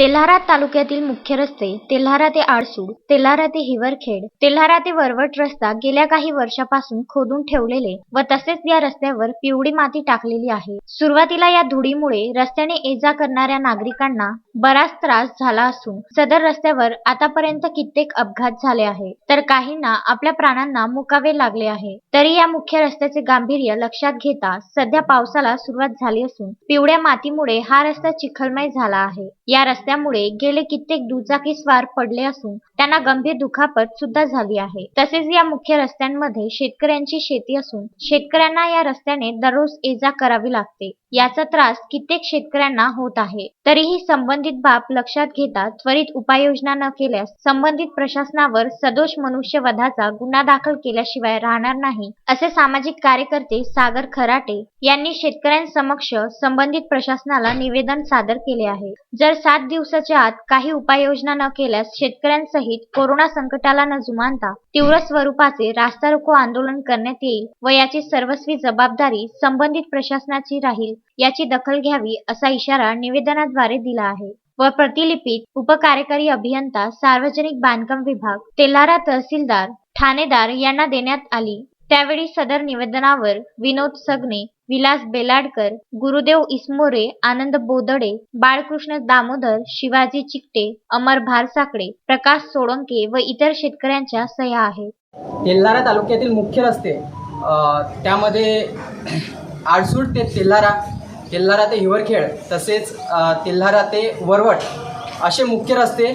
तेल्हारा तालुक्यातील मुख्य रस्ते तेल्हारा ते आडसूड तेल्हारा ते हिवरखेड तेल्हारा ते वरवट रस्ता गेल्या काही वर्षापासून खोदून ठेवलेले व तसेच या रस्त्यावर पिवळी माती टाकलेली आहे. सुरुवातीला या धुळीमुळे रस्त्याने ये जा करणाऱ्या नागरिकांना बराच त्रास झाला असून सदर रस्त्यावर आतापर्यंत कित्येक अपघात झाले आहे. तर काहींना आपल्या प्राणांना मुकावे लागले आहे. तरी या मुख्य रस्त्याचे गांभीर्य लक्षात घेता सध्या पावसाला सुरुवात झाली असून पिवळ्या मातीमुळे हा रस्ता चिखलमय झाला आहे. या असल्यामुळे गेले कित्येक दुचाकी स्वार पडले असून त्यांना गंभीर दुखापत सुद्धा झाली आहे. तसेच या मुख्य रस्त्यांमध्ये शेतकऱ्यांची शेती असून शेतकऱ्यांना या रस्त्याने दररोज ये जा करावी लागते. याचा त्रास कित्येक शेतकऱ्यांना होत आहे. तरीही संबंधित बाब लक्षात घेता त्वरित उपाययोजना न केल्यास संबंधित प्रशासनावर सदोष मनुष्यवधाचा गुन्हा दाखल केल्याशिवाय राहणार नाही असे सामाजिक कार्यकर्ते सागर खराटे यांनी शेतकऱ्यांसमक्ष संबंधित प्रशासनाला निवेदन सादर केले आहे. जर सात दिवस दिवसाच्या आत काही उपाययोजना न केल्यास शेतकऱ्यांसहित कोरोना संकटाला न जुमानता तीव्र स्वरूपाचे रास्ता रोको आंदोलन करण्यात येईल व याची सर्वस्वी जबाबदारी संबंधित प्रशासनाची राहील याची दखल घ्यावी असा इशारा निवेदनाद्वारे दिला आहे. व प्रतिलिपीत उपकार्यकारी अभियंता सार्वजनिक बांधकाम विभाग तेलारा तहसीलदार ठाणेदार यांना देण्यात आली. त्यावेळी सदर निवेदनावर विनोद सगने विलास बेलाडकर गुरुदेव इसमोरे आनंद बोदडे बाळकृष्ण दामोदर शिवाजी चिकटे अमर भारसाकडे प्रकाश सोळंके व इतर शेतकऱ्यांच्या सह्या आहेत. तेल्हारा तालुक्यातील मुख्य रस्ते त्यामध्ये आडसूळ ते तेल्हारा तेल्हारा ते हिवरखेड तसेच तेल्हारा ते वरवट असे मुख्य रस्ते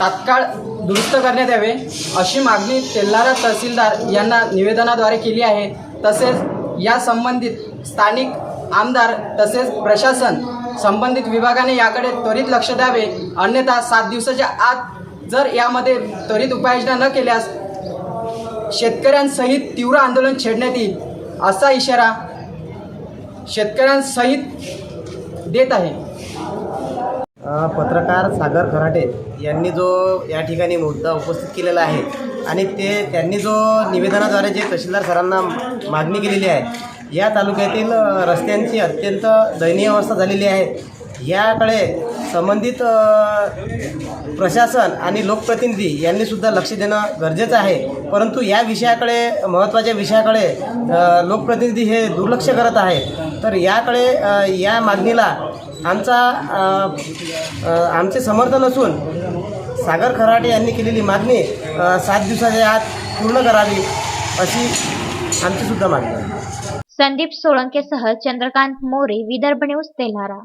तात्काळ दुरुस्त करण्यात यावे अशी मागणी तेल्हारा तहसीलदार यांना निवेदनाद्वारे केली आहे. तसेच या संबंधित स्थानिक आमदार तसेच प्रशासन संबंधित विभागाने याकडे त्वरित लक्ष द्यावे. अन्यथा सात दिवसाच्या आत जर यामध्ये त्वरित उपाययोजना न केल्यास शेतकऱ्यांसहित तीव्र आंदोलन छेडण्यात येईल असा इशारा शेतकऱ्यांसहित देत आहे. पत्रकार सागर खराटे यांनी जो या ठिकाणी मुद्दा उपस्थित केलेला आहे आणि ते त्यांनी जो निवेदनाद्वारे जे तहसीलदार सरांना मागणी केलेली आहे या तालुक्यातील रस्त्यांची अत्यंत दयनीय अवस्था झालेली आहे. याकडे संबंधित प्रशासन आणि लोकप्रतिनिधी यांनीसुद्धा लक्ष देणं गरजेचं आहे. परंतु या विषयाकडे महत्त्वाच्या विषयाकडे लोकप्रतिनिधी हे दुर्लक्ष करत आहे तर याकडे या मागणीला आमचा आमचे समर्थन असून सागर खराटे यांनी केलेली मागणी सात दिवसाच्या आत पूर्ण करावी अशी आमचीसुद्धा मागणी आहे. संदीप सोळंकेसह चंद्रकांत मोरे विदर्भ न्यूज तेल्हारा.